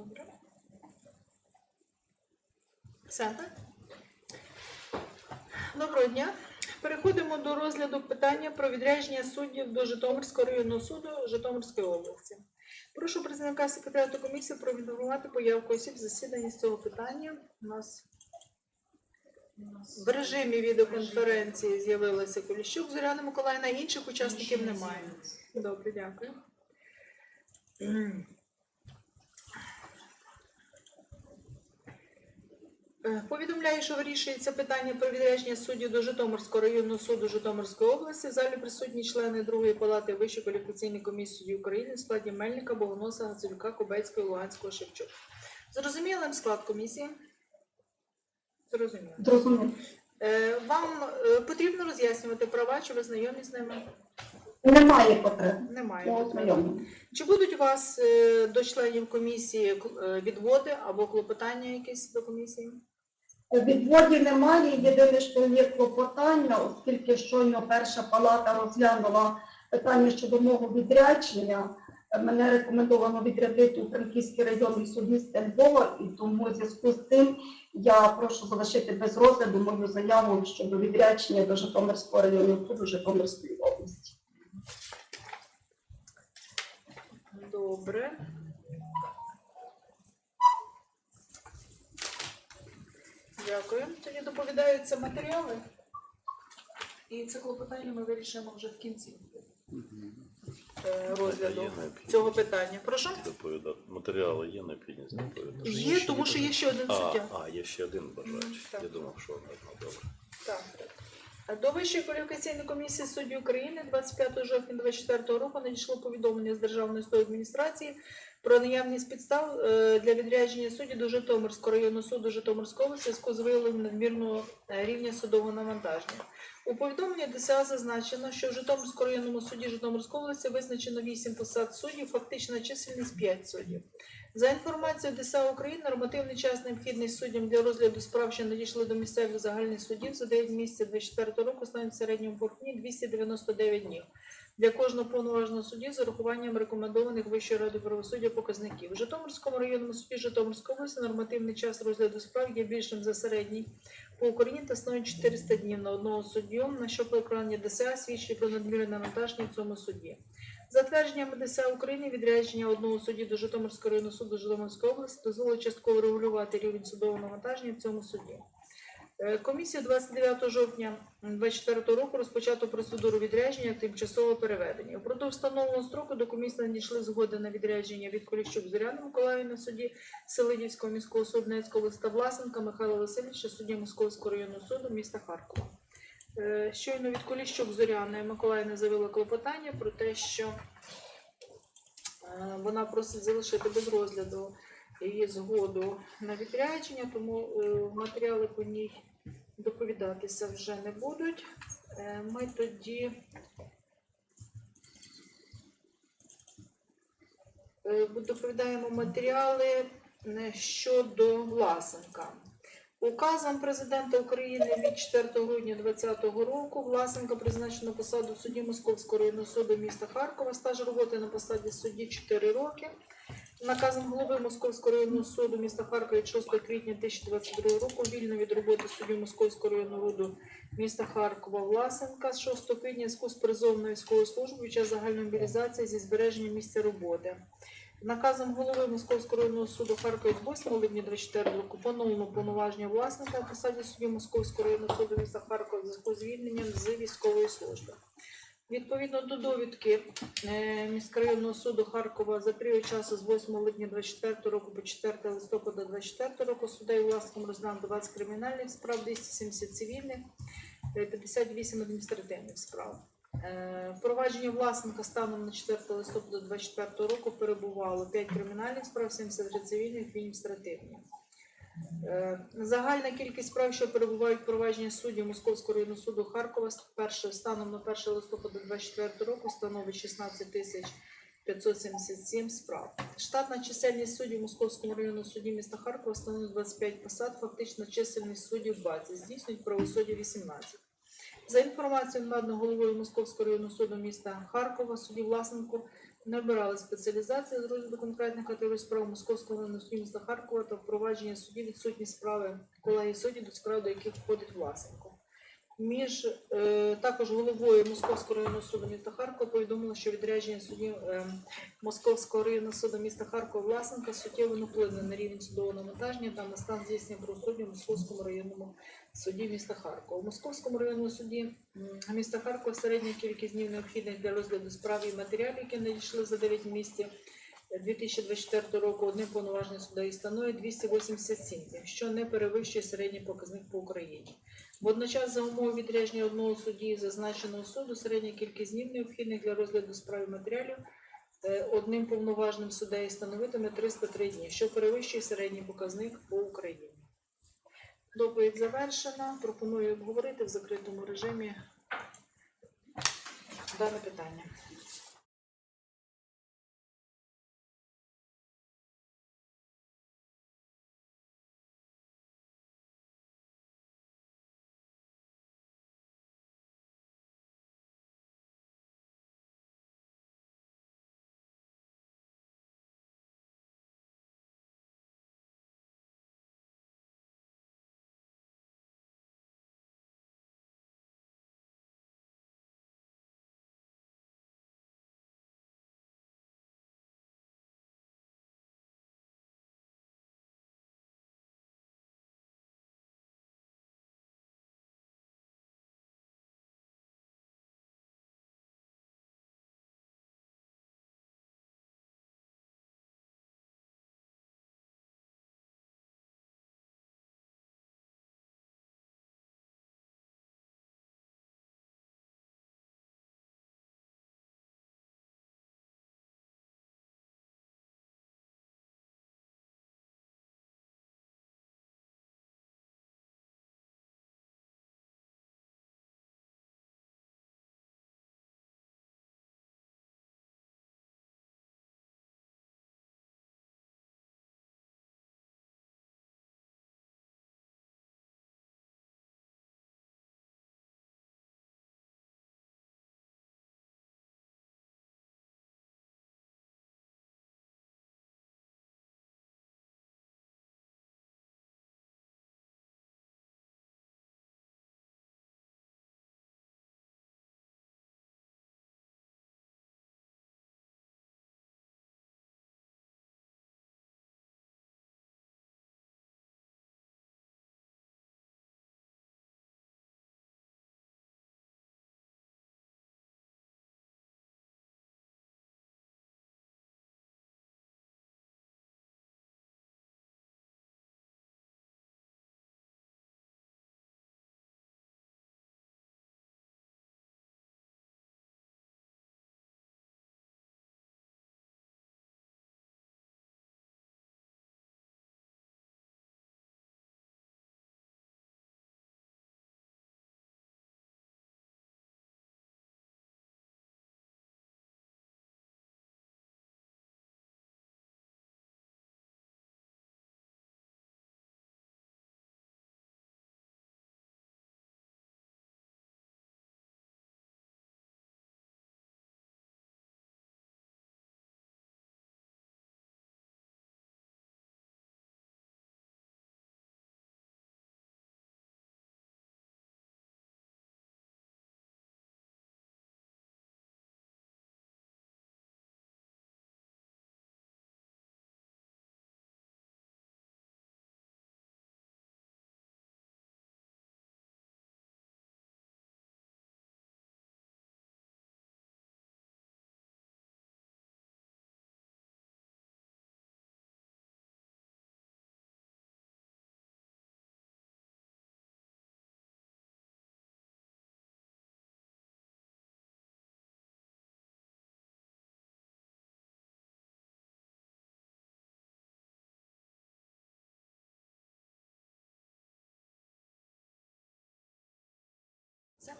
Добре. Все, так? Доброго дня. Переходимо до розгляду питання про відрядження суддів до Житомирського районного суду Житомирської області. Прошу представника секретаріату комісії проінформувати появку осіб в засіданні з цього питання. У нас в режимі відеоконференції з'явилася Коліщук Зоряна Миколаївна, інших учасників немає. Добре, дякую. Повідомляю, що вирішується питання про відрядження суддів до Житомирського районного суду Житомирської області. В залі присутні члени другої палати Вищої кваліфікаційної комісії суддів України в складі Мельника, Богоноса, Гацелюка, Кобецького, Луганського, Шевчук. Зрозумілим склад комісії? Зрозуміло. Зрозуміло. Е, Вам е, потрібно роз'яснювати права, чи ви знайомі з ними? Немає потреби. Немає. Потреби. Чи будуть у вас е, до членів комісії е, відводи або клопотання якісь до комісії? Відводів немає. Єдине, що є клопотання, оскільки щойно перша палата розглянула питання щодо мого відрядження. Мене рекомендовано відрядити у Франківський районний суд міста Львова, і тому в зв'язку з тим я прошу залишити без розгляду мою заяву щодо відрядження до Житомирського районного суду Житомирської області. Добре. Дякую. Тоді доповідаються матеріали. І це клопотання ми вирішимо вже в кінці е, розгляду цього питання. Прошу? доповідати. Матеріали є необхідність доповідати. Є, тому що є ще один суддя. а, є ще один бажаючий. Так. Я думав, що одна добре. Так, так. До Вищої кваліфікаційної комісії суддів України 25 жовтня 2024 року надійшло повідомлення з Державної судової адміністрації про наявність підстав е, для відрядження судді до Житомирського районного суду Житомирської області зв'язку з виявленням надмірного е, рівня судового навантаження. У повідомленні ДСА зазначено, що в Житомирському районному суді Житомирської області визначено 8 посад суддів, фактична чисельність 5 суддів. За інформацією ДСА України, нормативний час необхідний суддям для розгляду справ, що надійшли до місцевих загальних судів за 9 місяців 24 року, становить в середньому по дні 299 днів. Для кожного повноваженого судді з урахуванням рекомендованих Вищою радою правосуддя показників. В Житомирському районному суді Житомирської області нормативний час розгляду справ є більшим за середній по Україні та становить 400 днів на одного суддю, на що покарання ДСА свідчить про надмірне навантаження в цьому суді. Затвердженням ДСА України відрядження одного судді до Житомирського районного суду Житомирської області дозволить частково регулювати рівень судового навантаження в цьому суді. Е, Комісію 29 жовтня 2024 року розпочато процедуру відрядження тимчасового переведення. Упродовж встановленого строку до комісії надійшли згоди на відрядження від Коліщук Зоряни Миколаївни судді Селидівського міського суду Донецької області Власенка Михайла Васильовича судді Московського районного суду міста Харкова. Е, Щойно від Коліщук Зоряни Миколаївна заявила клопотання про те, що е, вона просить залишити без розгляду її згоду на відрядження, тому е, матеріали по ній доповідатися вже не будуть. Ми тоді доповідаємо матеріали щодо Власенка. Указом президента України від 4 грудня 2020 року Власенка призначено на посаду судді Московського районного суду міста Харкова. Стаж роботи на посаді судді 4 роки. Наказом голови Московського районного суду міста Харкова від 6 квітня 2022 року вільно від роботи судді Московського районного суду міста Харкова Власенка з 6 квітня зв'язку з призовом на військову службу під час загальної мобілізації зі збереженням місця роботи. Наказом голови Московського районного суду Харкова від 8 липня 24 року поновлено повноваження власника на посаді судді Московського районного суду міста Харкова зв'язку з звільненням з військової служби. Відповідно до довідки е, міськрайонного суду Харкова за період часу з 8 липня 24 року по 4 листопада 24 року суддею власником розглянуто 20 кримінальних справ, 270 цивільних, е, 58 адміністративних справ. Е, Впровадження власника станом на 4 листопада 2024 року перебувало 5 кримінальних справ, 73 цивільних і адміністративні. Е, Загальна кількість справ, що перебувають в провадженні суддів Московського районного суду Харкова, станом на 1 листопада 2024 року становить 16 тисяч 577 справ. Штатна чисельність суддів Московського районного суді міста Харкова становить 25 посад, фактична чисельність суддів 20, здійснюють правосуддя 18. За інформацією надану головою Московського районного суду міста Харкова, судді Власенко набирали спеціалізації з розгляду конкретних категорій справ Московського районного суду міста Харкова та впровадження судді відсутні справи колегії судді, до складу яких входить Власенко. Між е, також головою Московського районного суду міста Харкова повідомили, що відрядження судді е, Московського районного суду міста Харкова Власенка суттєво не вплине на рівень судового навантаження та на стан здійснення правосуддя в Московському районному суді міста Харкова. У Московському районному суді міста Харкова середня кількість днів необхідних для розгляду справ і матеріалів, які надійшли за 9 місяців 2024 року, одним повноважним суддею становить 287, що не перевищує середній показник по Україні. Водночас за умови відрядження одного судді зазначеного суду середня кількість днів необхідних для розгляду справ і матеріалів е, одним повноважним суддею становитиме 303 дні, що перевищує середній показник по Україні. Доповідь завершена. Пропоную обговорити в закритому режимі дане питання.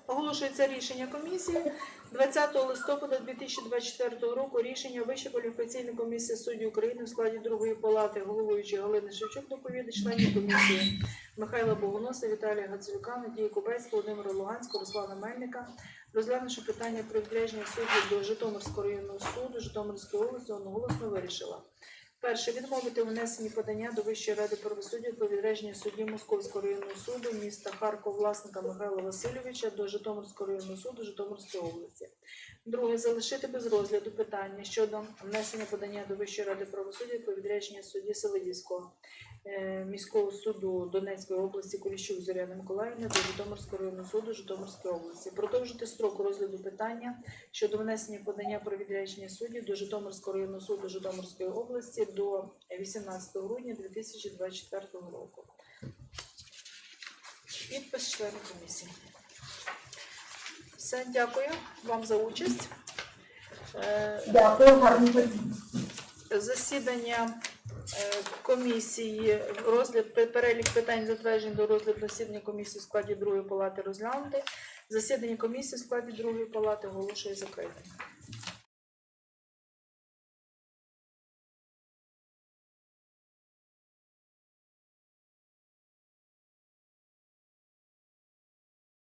Оголошується рішення комісії 20 листопада 2024 року. Рішення Вищої кваліфікаційної комісії суддів України в складі другої палати, головуючої Галини Шевчук, доповідач, членів комісії Михайла Богоноса, Віталія Гацелюка, Надії Кубець, Володимира Луганського, Руслана Мельника, розглянувши питання про відрядження суддів до Житомирського районного суду Житомирської області, одноголосно вирішила. Перше. Відмовити внесені подання до Вищої ради правосуддя про відрядження судді Московського районного суду міста Харкова власника Михайла Васильовича до Житомирського районного суду Житомирської області. Друге. Залишити без розгляду питання щодо внесення подання до Вищої ради правосуддя про відрядження судді Селидівського міського суду Донецької області Куліщук Зоряни Миколаївни до Житомирського районного суду Житомирської області. Продовжити строк розгляду питання щодо внесення подання про відрядження суддів до Житомирського районного суду Житомирської області до 18 грудня 2024 року. Підпис членів комісії. Все, дякую вам за участь. Е, Дякую, гарно. Засідання е, комісії, розгляд перелік питань затверджень до розгляду засідання комісії в складі другої палати розглянути. Засідання комісії в складі другої палати оголошує закритим.